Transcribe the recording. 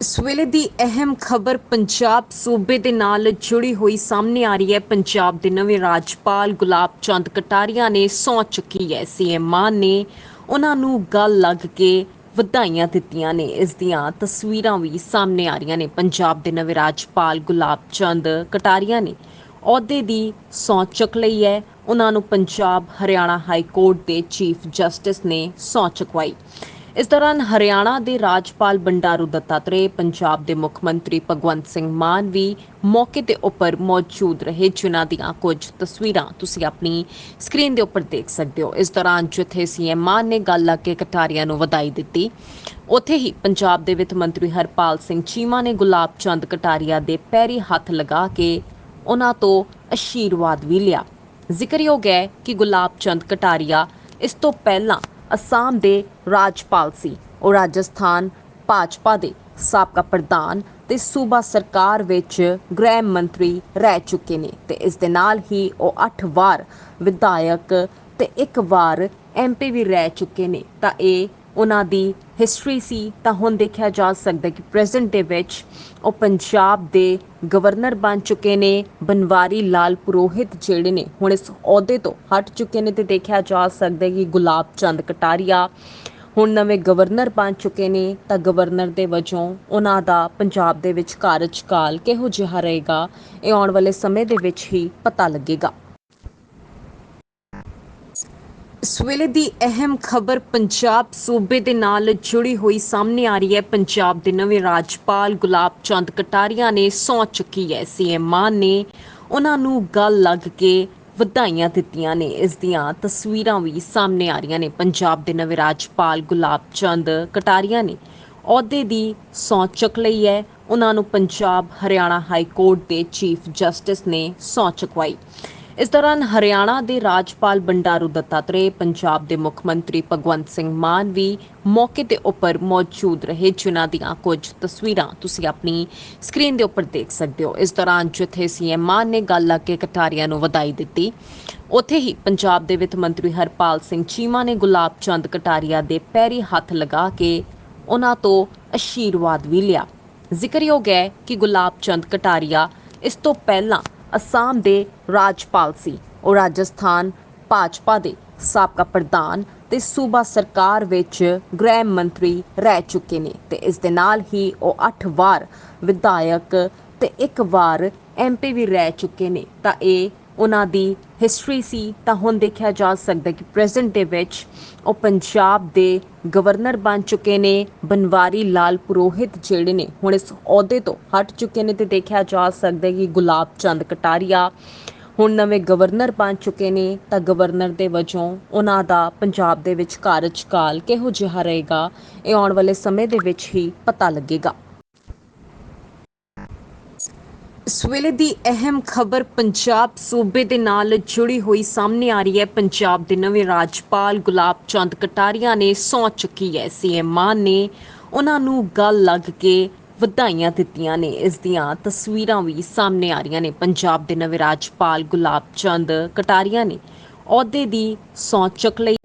ਇਸ ਵੇਲੇ ਦੀ ਅਹਿਮ ਖਬਰ ਪੰਜਾਬ ਸੂਬੇ ਦੇ ਨਾਲ ਜੁੜੀ ਹੋਈ ਸਾਹਮਣੇ ਆ ਰਹੀ ਹੈ। ਪੰਜਾਬ ਦੇ ਨਵੇਂ ਰਾਜਪਾਲ ਗੁਲਾਬ ਚੰਦ ਕਟਾਰੀਆ ਨੇ ਸਹੁੰ ਚੁੱਕੀ ਹੈ। ਸੀਐਮ ਮਾਨ ਨੇ ਉਹਨਾਂ ਨੂੰ ਗੱਲ ਲੱਗ ਕੇ ਵਧਾਈਆਂ ਦਿੱਤੀਆਂ ਨੇ। ਇਸ ਦੀਆਂ ਤਸਵੀਰਾਂ ਵੀ ਸਾਹਮਣੇ ਆ ਰਹੀਆਂ ਨੇ। ਪੰਜਾਬ ਦੇ ਨਵੇਂ ਰਾਜਪਾਲ ਗੁਲਾਬ ਚੰਦ ਕਟਾਰੀਆ ਨੇ ਅਹੁਦੇ ਦੀ ਸਹੁੰ ਚੁੱਕ ਲਈ ਹੈ। ਉਹਨਾਂ ਨੂੰ ਪੰਜਾਬ, ਹਰਿਆਣਾ ਹਾਈ ਕੋਰਟ ਦੇ ਚੀਫ ਜਸਟਿਸ ਨੇ ਸਹੁੰ ਚੁਕਵਾਈ। ਇਸ ਦੌਰਾਨ ਹਰਿਆਣਾ ਦੇ ਰਾਜਪਾਲ ਬੰਡਾਰੂ ਦੱਤਾਤਰੇ ਪੰਜਾਬ ਦੇ ਮੁੱਖ ਮੰਤਰੀ ਭਗਵੰਤ ਸਿੰਘ ਮਾਨ ਵੀ ਮੌਕੇ ਤੇ ਉੱਪਰ ਮੌਜੂਦ ਰਹੇ, ਜਿਨ੍ਹਾਂ ਦੀਆਂ ਕੁਝ ਤਸਵੀਰਾਂ ਤੁਸੀਂ ਆਪਣੀ ਸਕਰੀਨ ਦੇ ਉੱਪਰ ਦੇਖ ਸਕਦੇ ਹੋ। ਇਸ ਦੌਰਾਨ ਜਿੱਥੇ ਸੀਐਮ ਮਾਨ ਨੇ ਗੱਲ ਲਾ ਕੇ ਕਟਾਰੀਆਂ ਨੂੰ ਵਧਾਈ ਦਿੱਤੀ, ਉੱਥੇ ਹੀ ਪੰਜਾਬ ਦੇ ਵਿੱਤ ਮੰਤਰੀ ਹਰਪਾਲ ਸਿੰਘ ਚੀਮਾ ਨੇ ਗੁਲਾਬ ਚੰਦ ਕਟਾਰੀਆ ਦੇ ਪੈਰੀ ਹੱਥ ਲਗਾ ਕੇ ਉਹਨਾਂ ਤੋਂ ਅਸ਼ੀਰਵਾਦ ਵੀ ਲਿਆ। ਜ਼ਿਕਰਯੋਗ ਹੈ ਕਿ ਗੁਲਾਬ ਚੰਦ ਕਟਾਰੀਆ ਇਸ ਤੋਂ ਪਹਿਲਾਂ ਅਸਾਮ ਦੇ ਰਾਜਪਾਲ ਸੀ। ਉਹ ਰਾਜਸਥਾਨ ਭਾਜਪਾ ਦੇ ਸਾਬਕਾ ਪ੍ਰਧਾਨ ਤੇ ਸੂਬਾ ਸਰਕਾਰ ਵਿੱਚ ਗ੍ਰਹਿ ਮੰਤਰੀ ਰਹਿ ਚੁੱਕੇ ਨੇ ਤੇ ਇਸ ਦੇ ਨਾਲ ਹੀ ਉਹ 8 ਵਾਰ ਵਿਧਾਇਕ ਤੇ ਇੱਕ ਵਾਰ ਐਮਪੀ ਵੀ ਰਹਿ ਚੁੱਕੇ ਨੇ। ਤਾਂ ਇਹ ਉਹਨਾਂ ਦੀ ਹਿਸਟਰੀ ਸੀ, ਤਾਂ ਹੁਣ ਦੇਖਿਆ ਜਾ ਸਕਦਾ ਕਿ ਪ੍ਰੈਜ਼ੈਂਟ ਦੇ ਵਿੱਚ ਉਹ ਪੰਜਾਬ ਦੇ ਗਵਰਨਰ ਬਣ ਚੁੱਕੇ ਨੇ, ਬਨਵਾਰੀ ਲਾਲ ਪੁਰੋਹਿਤ ਜਿਹੜੇ ਨੇ, ਹੁਣ ਇਸ ਅਹੁਦੇ ਤੋਂ ਹਟ ਚੁੱਕੇ ਨੇ ਤੇ ਦੇਖਿਆ ਜਾ ਸਕਦਾ ਕਿ ਗੁਲਾਬ ਚੰਦ ਕਟਾਰੀਆ ਹੁਣ ਨਵੇਂ ਗਵਰਨਰ ਬਣ ਚੁੱਕੇ ਨੇ, ਤਾਂ ਗਵਰਨਰ ਦੇ ਵਜੋਂ ਉਹਨਾਂ ਦਾ ਪੰਜਾਬ ਦੇ ਵਿੱਚ ਕਾਰਜਕਾਲ ਕਿਹੋ ਜਿਹਾ ਰਹੇਗਾ, ਇਹ ਆਉਣ ਵਾਲੇ ਸਮੇਂ ਦੇ ਵਿੱਚ ਹੀ ਪਤਾ ਲੱਗੇਗਾ। ਇਸ ਵੇਲੇ ਦੀ ਅਹਿਮ ਖਬਰ ਪੰਜਾਬ ਸੂਬੇ ਦੇ ਨਾਲ ਜੁੜੀ ਹੋਈ ਸਾਹਮਣੇ ਆ ਰਹੀ ਹੈ। ਪੰਜਾਬ ਦੇ ਨਵੇਂ ਰਾਜਪਾਲ ਗੁਲਾਬ ਚੰਦ ਕਟਾਰੀਆ ਨੇ ਸਹੁੰ ਚੁੱਕੀ ਹੈ। ਸੀਐਮ ਮਾਨ ਨੇ ਉਹਨਾਂ ਨੂੰ ਗੱਲ ਲੱਗ ਕੇ ਵਧਾਈਆਂ ਦਿੱਤੀਆਂ ਨੇ। ਇਸ ਦੀਆਂ ਤਸਵੀਰਾਂ ਵੀ ਸਾਹਮਣੇ ਆ ਰਹੀਆਂ ਨੇ। ਪੰਜਾਬ ਦੇ ਨਵੇਂ ਰਾਜਪਾਲ ਗੁਲਾਬ ਚੰਦ ਕਟਾਰੀਆ ਨੇ ਅਹੁਦੇ ਦੀ ਸਹੁੰ ਚੁੱਕ ਲਈ ਹੈ। ਉਹਨਾਂ ਨੂੰ ਪੰਜਾਬ ਹਰਿਆਣਾ ਹਾਈ ਕੋਰਟ ਦੇ ਚੀਫ ਜਸਟਿਸ ਨੇ ਸਹੁੰ ਚੁਕਵਾਈ। ਇਸ ਦੌਰਾਨ ਹਰਿਆਣਾ ਦੇ ਰਾਜਪਾਲ ਬੰਡਾਰੂ ਦੱਤਾਤਰੇ ਪੰਜਾਬ ਦੇ ਮੁੱਖ ਮੰਤਰੀ ਭਗਵੰਤ ਸਿੰਘ ਮਾਨ ਵੀ ਮੌਕੇ ਤੇ ਉੱਪਰ ਮੌਜੂਦ ਰਹੇ, ਜਿਨ੍ਹਾਂ ਦੀਆਂ ਕੁਝ ਤਸਵੀਰਾਂ ਤੁਸੀਂ ਆਪਣੀ ਸਕਰੀਨ ਦੇ ਉੱਪਰ ਦੇਖ ਸਕਦੇ ਹੋ। ਇਸ ਦੌਰਾਨ ਜਿੱਥੇ ਸੀਐਮ ਮਾਨ ਨੇ ਗੱਲ ਲਾ ਕੇ ਕਟਾਰੀਆਂ ਨੂੰ ਵਧਾਈ ਦਿੱਤੀ, ਉੱਥੇ ਹੀ ਪੰਜਾਬ ਦੇ ਵਿੱਤ ਮੰਤਰੀ ਹਰਪਾਲ ਸਿੰਘ ਚੀਮਾ ਨੇ ਗੁਲਾਬ ਚੰਦ ਕਟਾਰੀਆ ਦੇ ਪੈਰੀ ਹੱਥ ਲਗਾ ਕੇ ਉਹਨਾਂ ਤੋਂ ਅਸ਼ੀਰਵਾਦ ਵੀ ਲਿਆ। ਜ਼ਿਕਰਯੋਗ ਹੈ ਕਿ ਗੁਲਾਬ ਚੰਦ ਕਟਾਰੀਆ ਇਸ ਤੋਂ ਪਹਿਲਾਂ ਅਸਾਮ ਦੇ ਰਾਜਪਾਲ ਸੀ। ਉਹ ਰਾਜਸਥਾਨ ਭਾਜਪਾ ਦੇ ਸਾਬਕਾ ਪ੍ਰਧਾਨ ਤੇ ਸੂਬਾ ਸਰਕਾਰ ਵਿੱਚ ਗ੍ਰਹਿ ਮੰਤਰੀ ਰਹਿ ਚੁੱਕੇ ਨੇ ਤੇ ਇਸ ਦੇ ਨਾਲ ਹੀ ਉਹ 8 ਵਾਰ ਵਿਧਾਇਕ ਤੇ ਇੱਕ ਵਾਰ ਐਮਪੀ ਵੀ ਰਹਿ ਚੁੱਕੇ ਨੇ। ਤਾਂ ਇਹ ਉਹਨਾਂ ਦੀ ਹਿਸਟਰੀ ਸੀ, ਤਾਂ ਹੁਣ ਦੇਖਿਆ ਜਾ ਸਕਦਾ ਕਿ ਪ੍ਰੈਜ਼ੈਂਟ ਦੇ ਵਿੱਚ ਉਹ ਪੰਜਾਬ ਦੇ ਗਵਰਨਰ ਬਣ ਚੁੱਕੇ ਨੇ, ਬਨਵਾਰੀ ਲਾਲ ਪੁਰੋਹਿਤ ਜਿਹੜੇ ਨੇ, ਹੁਣ ਇਸ ਅਹੁਦੇ ਤੋਂ ਹਟ ਚੁੱਕੇ ਨੇ ਤੇ ਦੇਖਿਆ ਜਾ ਸਕਦਾ ਕਿ ਗੁਲਾਬ ਚੰਦ ਕਟਾਰੀਆ ਹੁਣ ਨਵੇਂ ਗਵਰਨਰ ਬਣ ਚੁੱਕੇ ਨੇ, ਤਾਂ ਗਵਰਨਰ ਦੇ ਵਜੋਂ ਉਹਨਾਂ ਦਾ ਪੰਜਾਬ ਦੇ ਵਿੱਚ ਕਾਰਜਕਾਲ ਕਿਹੋ ਜਿਹਾ ਰਹੇਗਾ, ਇਹ ਆਉਣ ਵਾਲੇ ਸਮੇਂ ਦੇ ਵਿੱਚ ਹੀ ਪਤਾ ਲੱਗੇਗਾ। ਇਸ ਵੇਲੇ ਦੀ ਅਹਿਮ ਖਬਰ ਪੰਜਾਬ ਸੂਬੇ ਦੇ ਨਾਲ ਜੁੜੀ ਹੋਈ ਸਾਹਮਣੇ ਆ ਰਹੀ ਹੈ। ਪੰਜਾਬ ਦੇ ਨਵੇਂ ਰਾਜਪਾਲ ਗੁਲਾਬ ਚੰਦ ਕਟਾਰੀਆ ਨੇ ਸਹੁੰ ਚੁੱਕੀ ਹੈ। ਸੀਐਮ ਮਾਨ ਨੇ ਉਹਨਾਂ ਨੂੰ ਗੱਲ ਲੱਗ ਕੇ ਵਧਾਈਆਂ ਦਿੱਤੀਆਂ ਨੇ। ਇਸ ਦੀਆਂ ਤਸਵੀਰਾਂ ਵੀ ਸਾਹਮਣੇ ਆ ਰਹੀਆਂ ਨੇ। ਪੰਜਾਬ ਦੇ ਨਵੇਂ ਰਾਜਪਾਲ ਗੁਲਾਬ ਚੰਦ ਕਟਾਰੀਆ ਨੇ ਅਹੁਦੇ ਦੀ ਸਹੁੰ ਚੁੱਕ ਲਈ